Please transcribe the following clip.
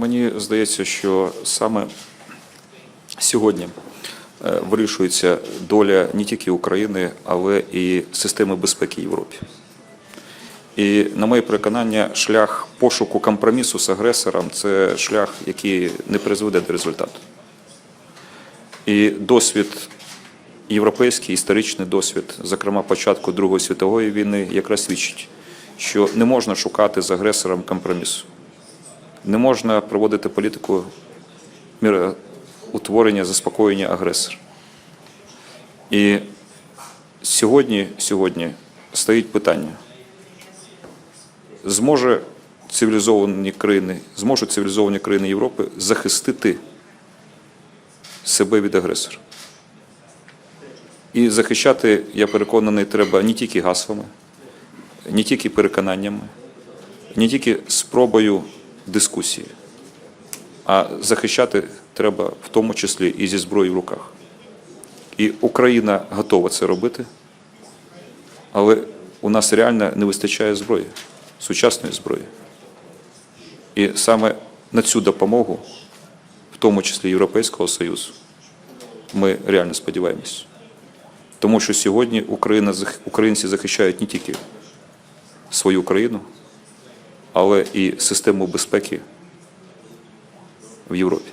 Мені здається, що саме сьогодні е, вирішується доля не тільки України, але і системи безпеки Європі. І, на моє переконання, шлях пошуку компромісу з агресором це шлях, який не призведе до результату. І досвід, європейський історичний досвід, зокрема початку Другої світової війни, якраз свідчить, що не можна шукати з агресором компромісу. Не можна проводити політику міроутворення, заспокоєння агресора. І сьогодні, сьогодні стоїть питання: зможе цивілізовані країни, зможуть цивілізовані країни Європи захистити себе від агресора. І захищати, я переконаний, треба не тільки гаслами, не тільки переконаннями, не тільки спробою дискусії, а захищати треба в тому числі і зі зброєю в руках. І Україна готова це робити, але у нас реально не вистачає зброї, сучасної зброї. І саме на цю допомогу, в тому числі Європейського Союзу, ми реально сподіваємось. Тому що сьогодні Україна, українці захищають не тільки свою країну, але і систему безпеки в Європі.